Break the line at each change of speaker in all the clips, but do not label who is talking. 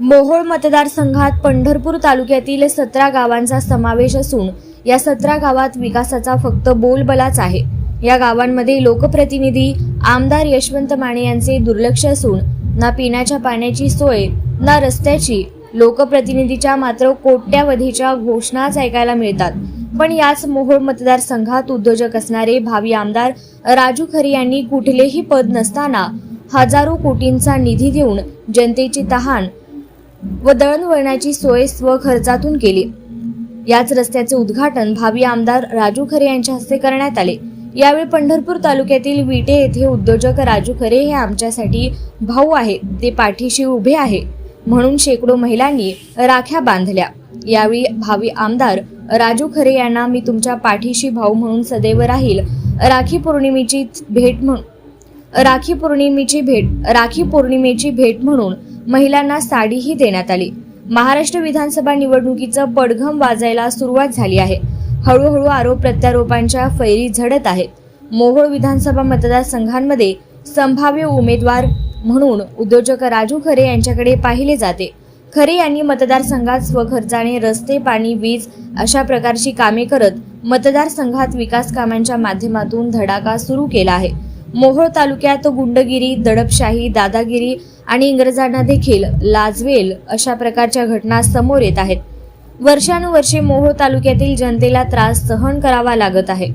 मोहोळ मतदारसंघात पंढरपूर तालुक्यातील सतरा गावांचा समावेश असून या सतरा गावात विकासाचा फक्त बोलबलाच आहे. या गावांमध्ये लोकप्रतिनिधी आमदार यशवंत माने यांचे दुर्लक्ष असून ना पिण्याच्या पाण्याची सोय ना रस्त्याची लोकप्रतिनिधीच्या मात्र कोट्यावधीच्या घोषणाच ऐकायला मिळतात. पण याच मोहोळ मतदारसंघात उद्योजक असणारे भावी आमदार राजू खरे यांनी कुठलेही पद नसताना हजारो कोटींचा निधी देऊन जनतेची तहान व दळणवळणाची सोय स्वखर्चातून केली. याच रस्त्याचे उद्घाटन भावी आमदार राजू खरे यांच्या हस्ते करण्यात आले. यावेळी पंढरपूर तालुक्यातील विटे येथे उद्योजक राजू खरे हे आमच्यासाठी भाऊ आहेत. ते पाठीशी उभे आहे. म्हणून शेकडो महिलांनी राख्या बांधल्या. यावेळी भावी आमदार राजू खरे यांना मी तुमच्या पाठीशी भाऊ म्हणून सदैव राहील. राखी पौर्णिमेची भेट म्हणून राखी पौर्णिमेची भेट राखी पौर्णिमेची भेट म्हणून महिलांना साडीही देण्यात आली. महाराष्ट्र विधानसभा निवडणुकीचं पडघम वाजायला सुरुवात झाली आहे. हळूहळू आरोप प्रत्यारोपांच्या फैरी झडत आहेत. मोहोळ विधानसभा मतदारसंघांमध्ये संभाव्य उमेदवार म्हणून उद्योजक राजू खरे यांच्याकडे पाहिले जाते. खरे यांनी मतदारसंघात स्वखर्चाने रस्ते पाणी वीज अशा प्रकारची कामे करत मतदारसंघात विकास कामांच्या माध्यमातून धडाका सुरू केला आहे. मोहोळ तालुक्यात गुंडगिरी दडपशाही दादागिरी आणि इंग्रजांना देखील लाजवेल अशा प्रकारच्या घटना समोर येत आहेत. वर्षानुवर्षे मोहोळ तालुक्यातील जनतेला त्रास सहन करावा लागत आहे.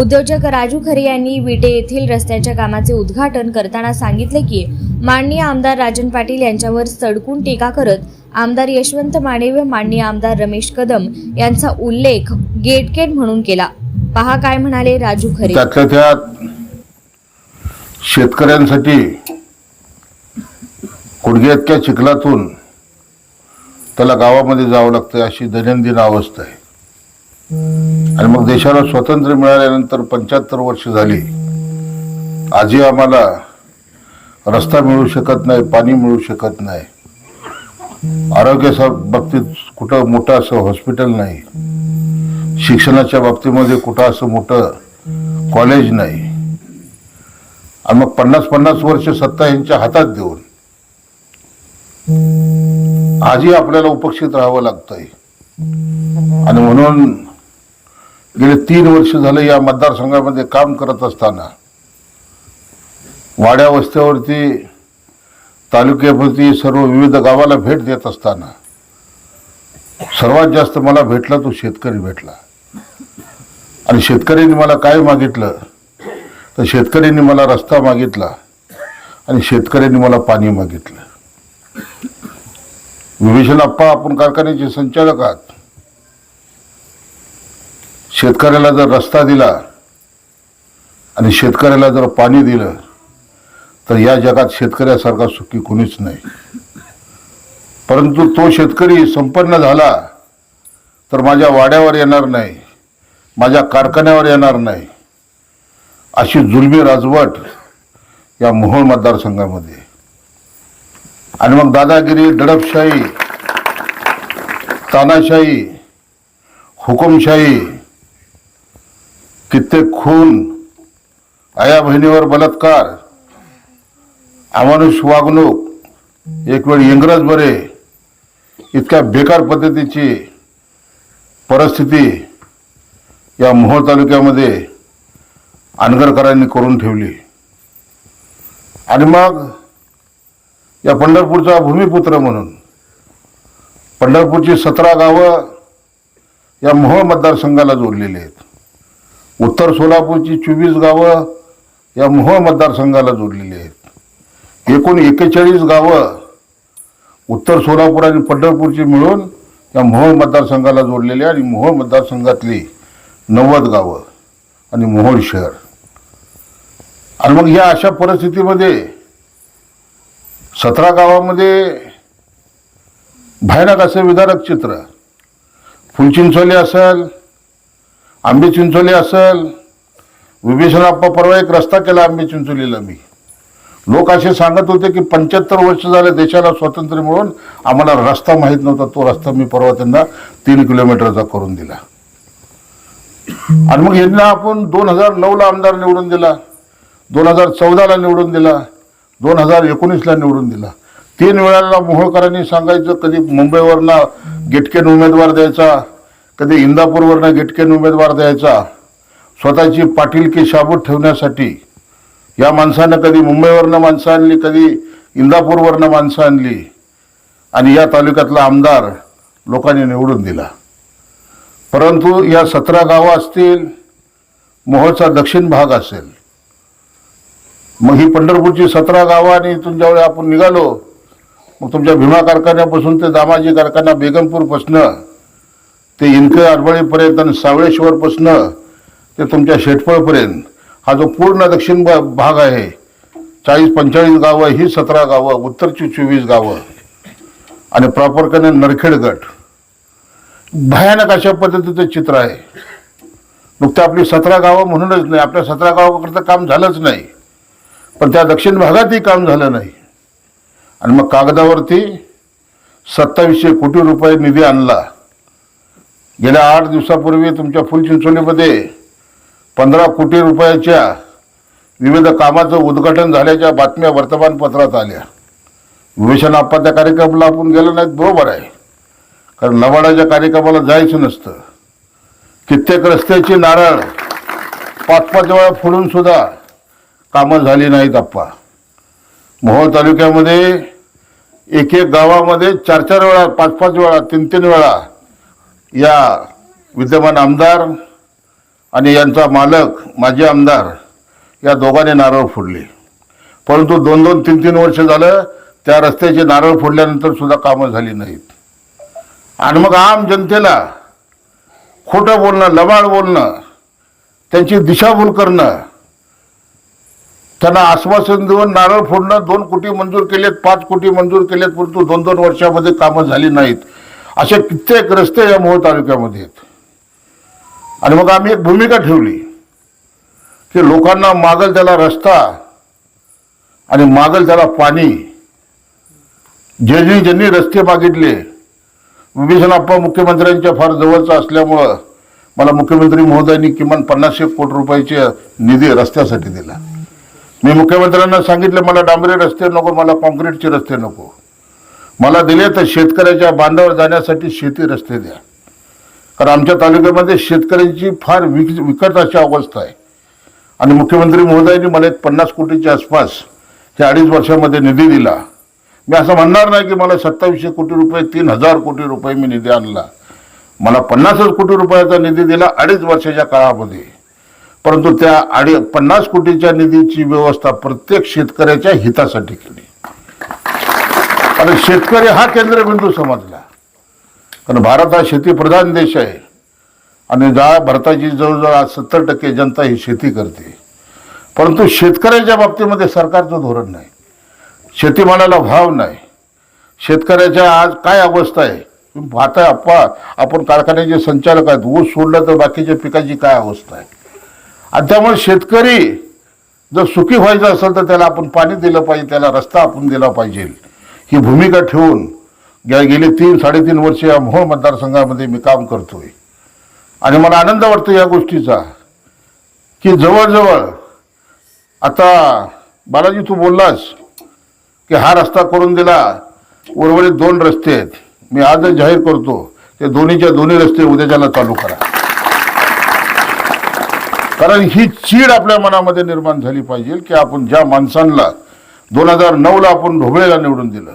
उद्योजक राजू खरे यांनी विटे येथील रस्त्याच्या कामाचे उद्घाटन करताना सांगितले की माननीय आमदार राजन पाटील यांच्यावर सडकून टीका करत आमदार यशवंत माने व माननीय आमदार रमेश कदम यांचा उल्लेख गेटकेट म्हणून केला. पहा काय म्हणाले राजू खरे.
शेतकऱ्यांसाठी गुडघे चिखलातून त्याला गावामध्ये जावं लागतं अशी दैनंदिन अवस्था आहे. आणि मग देशाला स्वातंत्र्य मिळाल्यानंतर पंच्याहत्तर वर्ष झाली. आजही आम्हाला रस्ता मिळू शकत नाही पाणी मिळू शकत नाही. आरोग्याच्या बाबतीत कुठं मोठं असं हॉस्पिटल नाही. शिक्षणाच्या बाबतीमध्ये कुठं असं मोठं कॉलेज नाही. आणि मग पन्नास पन्नास वर्ष सत्ता यांच्या हातात देऊन आजही आपल्याला उपस्थित राहावं लागतंय. आणि म्हणून गेले तीन वर्ष झाले या मतदारसंघामध्ये काम करत असताना वाड्या वस्त्यावरती तालुक्यावरती सर्व विविध गावाला भेट देत असताना सर्वात जास्त मला भेटला तो शेतकरी भेटला. आणि शेतकऱ्यांनी मला काय मागितलं? तर शेतकऱ्यांनी मला रस्ता मागितला आणि शेतकऱ्यांनी मला पाणी मागितलं. विभीषण अप्पा आपण कारखान्याचे संचालक आहात. शेतकऱ्याला जर रस्ता दिला आणि शेतकऱ्याला जर पाणी दिलं तर या जगात शेतकऱ्यासारखा सुखी कोणीच नाही. परंतु तो शेतकरी संपन्न झाला तर माझ्या वाड्यावर येणार नाही माझ्या कारखान्यावर येणार नाही. अशी जुलमी राजवट या मोहोळ मतदारसंघामध्ये. आणि मग दादागिरी दडपशाही तानाशाही हुकुमशाही कित्येक खून आया बहिणीवर बलात्कार अमानुष वागणूक एक वेळ इंग्रज बरे इतक्या बेकार पद्धतीची परिस्थिती या मोहोळ तालुक्यामध्ये अनगरकरांनी करून ठेवली. आणि मग या पंढरपूरचा भूमिपुत्र म्हणून पंढरपूरची सतरा गावं या मोहोळ मतदारसंघाला जोडलेली आहेत. उत्तर सोलापूरची चोवीस गावं या मोहोळ मतदारसंघाला जोडलेली आहेत. एकूण एकेचाळीस गावं उत्तर सोलापूर आणि पंढरपूरची मिळून या मोहोळ मतदारसंघाला जोडलेली आहे आणि मोहोळ मतदारसंघातली नव्वद गावं आणि मोहोळ शहर. आणि मग या अशा परिस्थितीमध्ये सतरा गावामध्ये भयानक असं विदारक चित्र. फुलचिंचोली असेल आंबे चिंचोली असेल विभीषणाप्पा परवा एक रस्ता केला आंबे चिंचोलीला मी. लोक असे सांगत होते की पंच्याहत्तर वर्ष झाले देशाला स्वातंत्र्य मिळून आम्हाला रस्ता माहीत नव्हता तो रस्ता मी परवा त्यांना तीन किलोमीटरचा करून दिला. आणि मग यांना आपण दोन हजार नऊला आमदार निवडून दिला. दोन हजार चौदाला निवडून दिला दोन हजार एकोणीसला निवडून दिला. तीन वेळाला मोहोळकरांनी सांगायचं कधी मुंबईवरनं गेटकेन उमेदवार द्यायचा कधी इंदापूरवरनं गेटकेन उमेदवार द्यायचा स्वतःची पाटीलकी शाबूत ठेवण्यासाठी. या माणसानं कधी मुंबईवरनं माणसं आणली कधी इंदापूरवरनं माणसं आणली. आणि या तालुक्यातला आमदार लोकांनी निवडून दिला. परंतु या सतरा गावं असतील मोहोळचा दक्षिण भाग असेल. मग ही पंढरपूरची सतरा गावं आणि इथून आपण निघालो. मग तुमच्या भीमा कारखान्यापासून ते दामाजी कारखाना बेगमपूरपासनं ते इनके आरबळीपर्यंत आणि सावळेश्वरपासनं ते तुमच्या शेटफळपर्यंत. हा जो पूर्ण दक्षिण भा- भाग आहे चाळीस पंचेचाळीस गावं ही सतरा गावं उत्तरची चोवीस गावं. आणि प्रॉपरकडे नरखेड गट. भयानक अशा पद्धतीचं चित्र आहे. नुकतं आपली सतरा गावं म्हणूनच नाही आपल्या सतरा गावाकरता काम झालंच नाही. पण त्या दक्षिण भागातही काम झालं नाही. आणि मग कागदावरती सत्तावीसशे कोटी रुपये निधी आणला. गेल्या आठ दिवसापूर्वी तुमच्या फुलचिंचोलीमध्ये पंधरा कोटी रुपयाच्या विविध कामाचं उद्घाटन झाल्याच्या बातम्या वर्तमानपत्रात आल्या. विभूषण आप्पा त्या कार्यक्रमाला आपण गेलो नाहीत बरोबर आहे. कारण लवाडाच्या कार्यक्रमाला जायचं नसतं. कित्येक रस्त्याची नारळ पाच पाच वेळा फोडून सुद्धा कामं झाली नाहीत आप्पा. मोहोळ तालुक्यामध्ये एक एक गावामध्ये चार चार वेळा पाच पाच वेळा तीन तीन वेळा या विद्यमान आमदार आणि यांचा मालक माजी आमदार या दोघांनी नारळ फोडले. परंतु दोन दोन तीन तीन वर्ष झालं त्या रस्त्याचे नारळ फोडल्यानंतर सुद्धा कामं झाली नाहीत. आणि मग आम जनतेला खोटं बोलणं लबाड बोलणं त्यांची दिशाभूल करणं त्यांना आश्वासन देऊन नारळ फोडणं दोन कोटी मंजूर केलेत पाच कोटी मंजूर केलेत परंतु दोन दोन वर्षामध्ये कामं झाली नाहीत. असे कित्येक रस्ते या मोहोळ तालुक्यामध्ये आहेत. आणि मग आम्ही एक भूमिका ठेवली की लोकांना मागल त्याला रस्ता आणि मागल त्याला पाणी. ज्यांनी ज्यांनी रस्ते मागितले विभीषणाप्पा मुख्यमंत्र्यांच्या फार जवळचा असल्यामुळं मला मुख्यमंत्री महोदयांनी किमान पन्नासशे कोटी रुपयाचे निधी रस्त्यासाठी दिला. मी मुख्यमंत्र्यांना सांगितलं मला डांबरे रस्ते नको मला कॉन्क्रीटचे रस्ते नको. मला दिले तर शेतकऱ्याच्या बांधावर जाण्यासाठी शेती रस्ते द्या. कारण आमच्या तालुक्यामध्ये शेतकऱ्यांची फार विक विकट अशी अवस्था आहे. आणि मुख्यमंत्री महोदयांनी मला एक पन्नास कोटीच्या आसपास या अडीच वर्षामध्ये निधी दिला. मी असं म्हणणार नाही की मला सत्तावीसशे कोटी रुपये तीन हजार कोटी रुपये मी निधी आणला. मला पन्नासच कोटी रुपयाचा निधी दिला अडीच वर्षाच्या काळामध्ये. परंतु त्या अडी पन्नास कोटीच्या निधीची व्यवस्था प्रत्येक शेतकऱ्याच्या हितासाठी केली. आणि शेतकरी हा केंद्रबिंदू समजला. कारण भारत हा शेतीप्रधान देश आहे. आणि ज्या भारताची जवळजवळ आज सत्तर टक्के जनता ही शेती करते. परंतु शेतकऱ्याच्या बाबतीमध्ये सरकारचं धोरण नाही. शेतीमालाला भाव नाही. शेतकऱ्याच्या आज काय अवस्था आहे? आता पाहताय आपण कारखान्याचे संचालक आहेत. ऊस सोडलं तर बाकीच्या पिकाची काय अवस्था आहे? आणि त्यामुळे शेतकरी जर सुखी व्हायचं असेल तर त्याला आपण पाणी दिलं पाहिजे त्याला रस्ता आपण दिला पाहिजे. ही भूमिका ठेवून गे गेली तीन साडेतीन वर्ष या मोहोळ मतदारसंघामध्ये मी काम करतोय. आणि मला आनंद वाटतो या गोष्टीचा की जवळजवळ आता बालाजी तू बोललास की हा रस्ता करून दिला उर्वरित दोन रस्ते आहेत. मी आजच जाहीर करतो ते दोन्हीच्या दोन्ही रस्ते उद्याच्याला चालू करा. कारण ही चीड आपल्या मनामध्ये निर्माण झाली पाहिजे की आपण ज्या माणसांना दोन हजार नऊला आपण ढोबळेला निवडून दिलं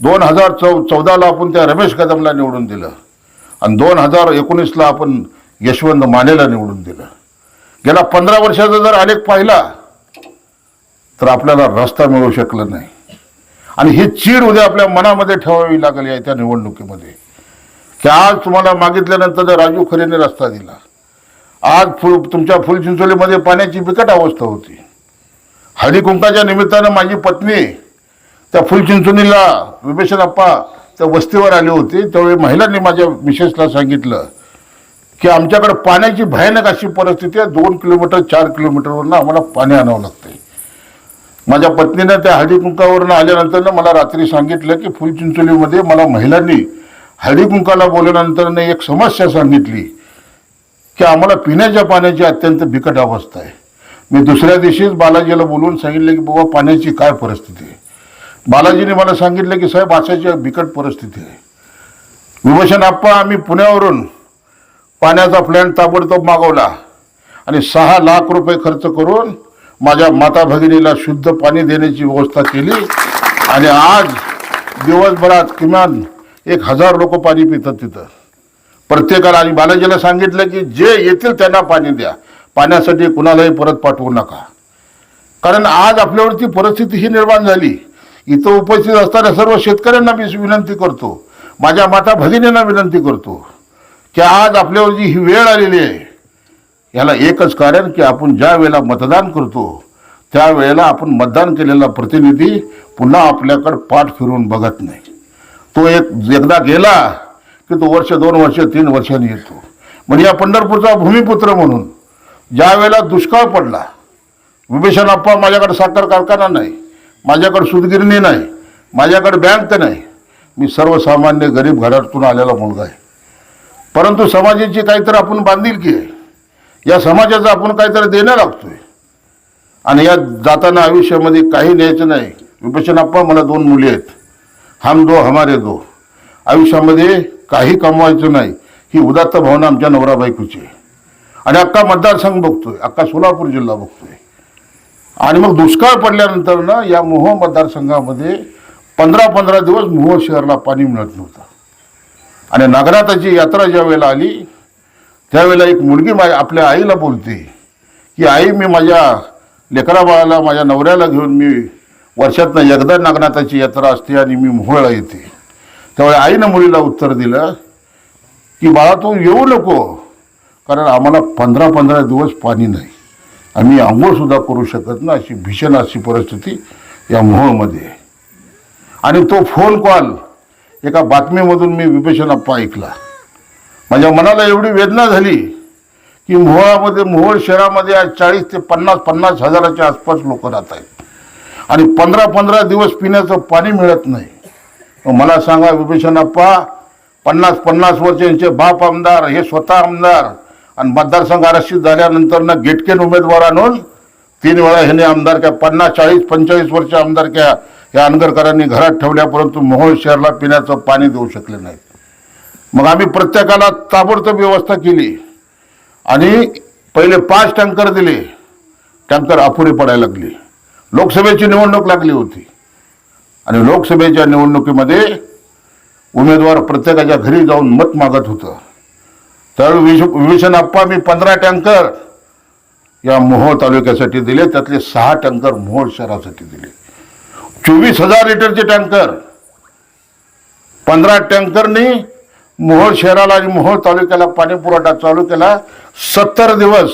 दोन हजार चौ चौदाला आपण त्या रमेश कदमला निवडून दिलं आणि दोन हजार एकोणीसला आपण यशवंत मानेला निवडून दिलं. गेल्या पंधरा वर्षाचा जर आलेख पाहिला तर आपल्याला रस्ता मिळू शकला नाही. आणि ही चीड उद्या आपल्या मनामध्ये ठेवावी लागली आहे त्या निवडणुकीमध्ये. की आज तुम्हाला मागितल्यानंतर जर राजू खरेने रस्ता दिला आज फुल तुमच्या फुलचिंचोलीमध्ये पाण्याची बिकट अवस्था होती. हळदीकुंकाच्या निमित्तानं माझी पत्नी त्या फुलचिंचोलीला विभेषण अप्पा त्या वस्तीवर आली होती. त्यावेळी महिलांनी माझ्या मिसेसला सांगितलं की आमच्याकडे पाण्याची भयानक अशी परिस्थिती आहे. दोन किलोमीटर चार किलोमीटरवरनं आम्हाला पाणी आणावं लागतंय. माझ्या पत्नीनं त्या हळदीकुंकावरनं आल्यानंतरनं आल्यानंतर मला रात्री सांगितलं की फुलचिंचोलीमध्ये मला महिलांनी हळदीकुंकाला बोलल्यानंतरनं बोलल्यानंतर एक समस्या सांगितली. की आम्हाला पिण्याच्या पाण्याची अत्यंत बिकट अवस्था आहे. मी दुसऱ्या दिवशीच बालाजीला बोलून सांगितलं की बाबा पाण्याची काय परिस्थिती आहे? बालाजीने मला सांगितलं की साहेब अशाची बिकट परिस्थिती आहे. विभूषण आप्पा आम्ही पुण्यावरून पाण्याचा प्लॅन ताबडतोब मागवला आणि सहा लाख रुपये खर्च करून माझ्या माता भगिनीला शुद्ध पाणी देण्याची व्यवस्था केली. आणि आज दिवसभरात किमान एक हजार लोक पाणी पितात तिथं. प्रत्येकाला आणि बालाजीला सांगितलं की जे येतील त्यांना पाणी द्या. पाण्यासाठी कुणालाही परत पाठवू नका. कारण आज आपल्यावरती परिस्थिती ही निर्माण झाली. इथं उपस्थित असणाऱ्या सर्व शेतकऱ्यांना मी विनंती करतो. माझ्या माता भगिनींना विनंती करतो की आज आपल्यावर जी ही वेळ आलेली आहे याला एकच कारण की आपण ज्या वेळेला मतदान करतो त्यावेळेला आपण मतदान केलेला प्रतिनिधी पुन्हा आपल्याकडे पाठ फिरून बघत नाही. तो एक एकदा गेला की तो वर्ष दोन वर्ष तीन वर्षांनी येतो. म्हणजे या पंढरपूरचा भूमिपुत्र म्हणून ज्या वेळेला दुष्काळ पडला विभीषण अप्पा माझ्याकडे साखर कारखाना नाही माझ्याकडे सुदगिरणी नाही माझ्याकडे बँक नाही मी सर्वसामान्य गरीब घरातून आलेला मुलगा आहे. परंतु समाजाची काहीतरी आपण बांधिलकी आहे. या समाजाचं आपण काहीतरी देणं लागतोय. आणि या जाताना आयुष्यामध्ये काही न्यायचं नाही. विभीषण अप्पा मला दोन मुली आहेत. हम दो हमारे दो. आयुष्यामध्ये काही कमवायचं नाही. ही उदात्त भावना आमच्या नवरा बायकोची आहे. आणि अक्का मतदारसंघ बघतोय अक्का सोलापूर जिल्हा बघतोय. आणि मग दुष्काळ पडल्यानंतर ना या मोह मतदारसंघामध्ये पंधरा पंधरा दिवस मोह शहराला पाणी मिळत नव्हतं. आणि नागनाथाची यात्रा ज्या वेळेला आली त्यावेळेला एक मुलगी माझ्या आपल्या आईला बोलते की आई मी माझ्या लेकरा बाळाला माझ्या नवऱ्याला घेऊन मी वर्षातनं एकदा नागनाथाची यात्रा असते आणि मी मोहळला येते. त्यावेळी आईनं मुलीला उत्तर दिलं की बाळा तू येऊ नको कारण आम्हाला पंधरा पंधरा दिवस पाणी नाही. आम्ही आंघोळसुद्धा करू शकत ना अशी भीषण अशी परिस्थिती या मोहोळमध्ये आहे. आणि तो फोन कॉल एका बातमीमधून मी विभीषण अप्पा ऐकला. माझ्या मनाला एवढी वेदना झाली की मोहोळामध्ये मोहोळ शहरामध्ये आज चाळीस ते पन्नास पन्नास हजाराच्या आसपास लोक राहत आहेत. आणि पंधरा पंधरा दिवस पिण्याचं पाणी मिळत नाही. मला सांगा विभीषण अप्पा पन्नास पन्नास वर्षांचे बाप आमदार हे स्वतः आमदार आणि मतदारसंघ आरक्षित झाल्यानंतर ना गेटकेन उमेदवार आणून तीन वेळा ह्याने आमदारक्या पन्नास चाळीस पंचेचाळीस वर्ष आमदारक्या या अनगरकरांनी घरात ठेवल्या परंतु मोहोळ शहराला पिण्याचं पाणी देऊ शकले नाही मग आम्ही प्रत्येकाला ताबडतोब व्यवस्था केली आणि पहिले पाच टँकर दिले. टँकर अपुरे पडायला लागले. लोकसभेची निवडणूक लागली होती. आणि लोकसभेच्या निवडणुकीमध्ये उमेदवार प्रत्येकाच्या घरी जाऊन मत मागत होतं. त्यावेळी विश विभीषण अप्पा मी पंधरा टँकर या मोहोळ तालुक्यासाठी दिले त्यातले सहा टँकर मोहोळ शहरासाठी दिले. चोवीस हजार लिटरचे टँकर. पंधरा टँकरनी मोहोळ शहराला आणि मोहोळ तालुक्याला पाणीपुरवठा चालू केला. सत्तर दिवस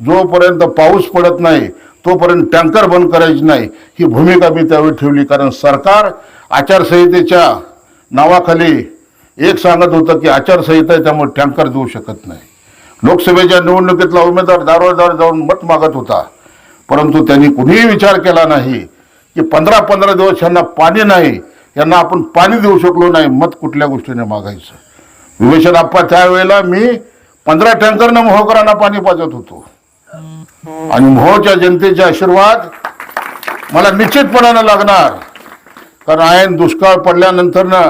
जोपर्यंत पाऊस पडत नाही तोपर्यंत टँकर बंद करायची नाही. ही भूमिका मी त्यावेळी ठेवली. कारण सरकार आचारसंहितेच्या नावाखाली एक सांगत होतं की आचारसंहिता आहे त्यामुळे टँकर देऊ शकत नाही. लोकसभेच्या निवडणुकीतला उमेदवार दारोदार जाऊन मत मागत होता. परंतु त्यांनी कुणीही विचार केला नाही की पंधरा पंधरा दिवस यांना पाणी नाही यांना आपण पाणी देऊ शकलो नाही मत कुठल्या गोष्टीने मागायचं? विवेशन आप्पा त्यावेळेला मी पंधरा टँकरनं मोहकरांना पाणी पाजत होतो. आणि मोहच्या जनतेचे आशीर्वाद मला निश्चितपणानं लागणार. कारण आयन दुष्काळ पडल्यानंतर ना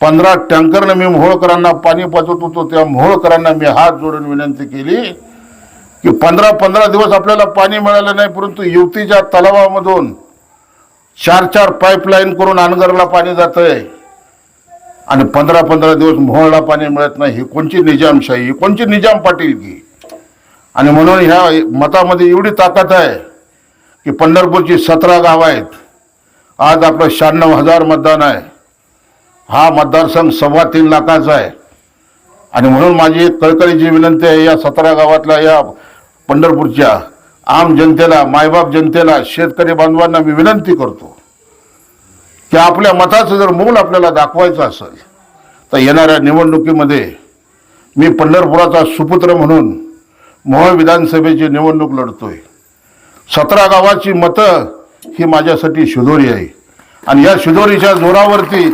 पंधरा टँकरनं मी मोहोळकरांना पाणी पाचवत होतो. त्या मोहोळकरांना मी हात जोडून विनंती केली की पंधरा पंधरा दिवस आपल्याला पाणी मिळालं नाही परंतु युवतीच्या तलावामधून चार चार पाईपलाईन करून अनगरला पाणी जातंय. आणि पंधरा पंधरा दिवस मोहळला पाणी मिळत नाही. ही कोणची निजामशाही? ही कोणची निजाम पाटील की? आणि म्हणून ह्या मतामध्ये एवढी ताकद आहे की पंढरपूरची सतरा गावं आहेत. आज आपलं शहाण्णव हजार मतदान आहे. हा मतदारसंघ सव्वा तीन लाखाचा आहे. आणि म्हणून माझी एक कळकळीची विनंती आहे या सतरा गावातल्या या पंढरपूरच्या आम जनतेला मायबाप जनतेला शेतकरी बांधवांना मी विनंती करतो की आपल्या मताचं जर मूल आपल्याला दाखवायचं असेल तर येणाऱ्या निवडणुकीमध्ये मी पंढरपुराचा सुपुत्र म्हणून मोहोळ विधानसभेची निवडणूक लढतोय. सतरा गावाची मतं ही माझ्यासाठी शिदोरी आहे. आणि या शिदोरीच्या जोरावरती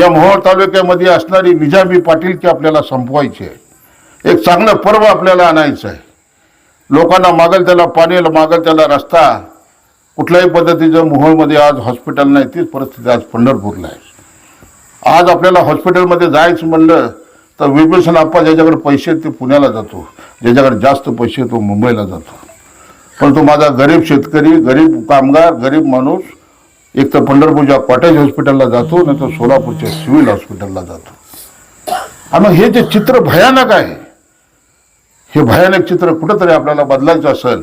या मोहोळ तालुक्यामध्ये असणारी निजामी पाटीलकी आपल्याला संपवायची आहे. एक चांगलं पर्व आपल्याला आणायचं आहे. लोकांना मागल त्याला पाणी मागेल त्याला रस्ता. कुठल्याही पद्धतीचं मोहोळमध्ये आज हॉस्पिटल नाही तीच परिस्थिती आज पंढरपूरला आहे. आज आपल्याला हॉस्पिटलमध्ये जायचं म्हणलं तर विभूषण आप्पा ज्याच्याकडे पैसे आहेत ते पुण्याला जातो. ज्याच्याकडे जास्त पैसे आहेत तो मुंबईला जातो. परंतु माझा गरीब शेतकरी गरीब कामगार गरीब माणूस एक तर पंढरपूरच्या कॉटेज हॉस्पिटलला जातो नाही तर सोलापूरच्या सिव्हिल हॉस्पिटलला जातो. आणि मग हे जे चित्र भयानक आहे हे भयानक चित्र कुठंतरी आपल्याला बदलायचं असेल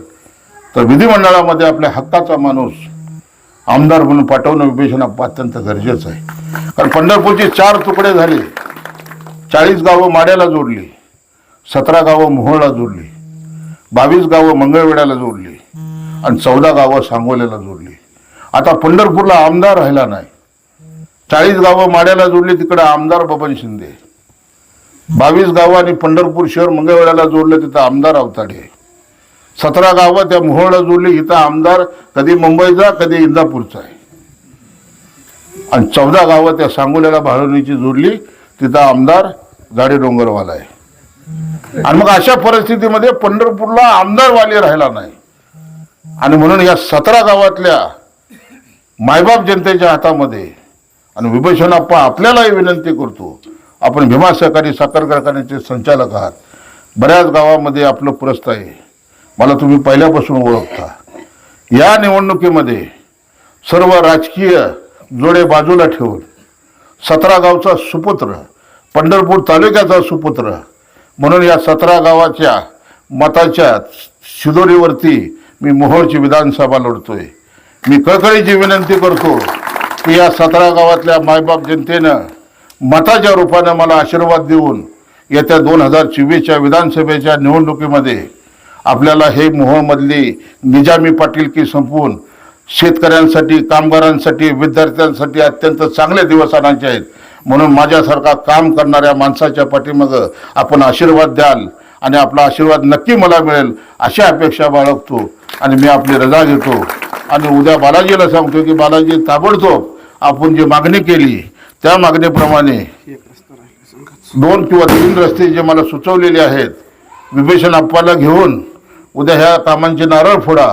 तर विधिमंडळामध्ये आपल्या हक्काचा माणूस आमदार म्हणून पाठवणं विभीषण अत्यंत गरजेचं आहे. कारण पंढरपूरचे चार तुकडे झाले. चाळीस गावं माड्याला जोडली सतरा गावं मोहोळला जोडली बावीस गावं मंगळवेड्याला जोडली आणि चौदा गावं सांगोल्याला जोडली. आता पंढरपूरला आमदार राहिला नाही. चाळीस गावं माड्याला जोडली तिकडे आमदार बबन शिंदे. बावीस गावं आणि पंढरपूर शहर मंगळवेड्याला जोडलं तिथं आमदार अवताडे. सतरा गावं त्या मोहोळला जोडली इथं आमदार कधी मुंबईचा कधी इंदापूरचा आहे. आणि चौदा गावं त्या सांगोल्याला भाळवणीची जोडली तिथं आमदार झाडे डोंगरवाला आहे. आणि मग अशा परिस्थितीमध्ये पंढरपूरला आमदारवाली राहिला नाही. आणि म्हणून या सतरा गावातल्या मायबाप जनतेच्या हातामध्ये आणि विभूषण आप्पा आपल्यालाही विनंती करतो आपण भीमा सहकारी साखर कारखान्याचे संचालक आहात. बऱ्याच गावामध्ये आपलं पुरस्त आहे. मला तुम्ही पहिल्यापासून ओळखता. या निवडणुकीमध्ये सर्व राजकीय जोडे बाजूला ठेवून सतरा गावचा सुपुत्र पंढरपूर तालुक्याचा सुपुत्र. म्हणून या सतरा गावाच्या मताच्या शिदोरीवरती मी मोहोळची विधानसभा लढतोय. मी कळकळीची विनंती करतो की या सतरा गावातल्या मायबाप जनतेनं मताच्या रूपानं मला आशीर्वाद देऊन येत्या दोन हजार चोवीसच्या विधानसभेच्या निवडणुकीमध्ये आपल्याला हे मोहोळमधली निजामी पाटीलकी संपवून शेतकऱ्यांसाठी कामगारांसाठी विद्यार्थ्यांसाठी अत्यंत चांगले दिवस आणायचे आहेत. म्हणून माझ्यासारखा काम करणाऱ्या माणसाच्या पाठीमागं आपण आशीर्वाद द्याल आणि आपला आशीर्वाद नक्की मला मिळेल अशी अपेक्षा बाळगतो आणि मी आपली रजा घेतो. आणि उद्या बालाजीला सांगतो की बालाजी ताबडतोब आपण जी मागणी केली त्या मागणीप्रमाणे दोन किंवा तीन रस्ते जे मला सुचवलेले आहेत विभीषण अप्पाला घेऊन उद्या ह्या कामांचे नारळ फोडा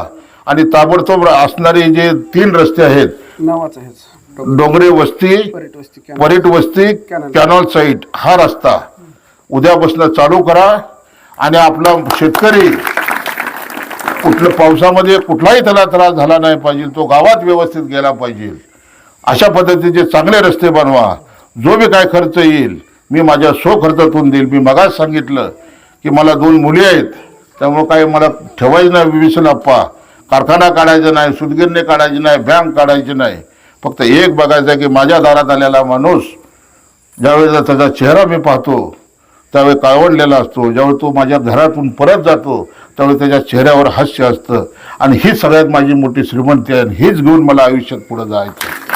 आणि ताबडतोब असणारे जे तीन रस्ते आहेत
नावाचं हेच.
डोंगरे वस्ती
परेट वस्ती कॅनल.
परीट वस्ती
कॅनल.
कॅनॉल साईट हा रस्ता. उद्यापासून चालू करा आणि आपला शेतकरी कुठलं पावसामध्ये कुठलाही त्याला त्रास झाला नाही पाहिजे तो गावात व्यवस्थित गेला पाहिजे. अशा पद्धतीचे चांगले रस्ते बनवा. जो बी काय खर्च येईल मी माझ्या स्व खर्चातून देईल. मी मगाच सांगितलं की मला दोन मुली आहेत त्यामुळे काही मला ठेवायचं नाही अप्पा. कारखाना काढायचा नाही सुदगिरणे काढायची नाही बँक काढायची नाही. फक्त एक बघायचं आहे की माझ्या दारात आलेला माणूस ज्यावेळेला त्याचा चेहरा मी पाहतो त्यावेळी काळवडलेला असतो ज्यावेळी तो माझ्या घरातून परत जातो त्यावेळी त्याच्या चेहऱ्यावर हास्य असतं. आणि ही सगळ्यात माझी मोठी श्रीमंती आहे आणि हीच घेऊन मला आयुष्यात पुढं जायचं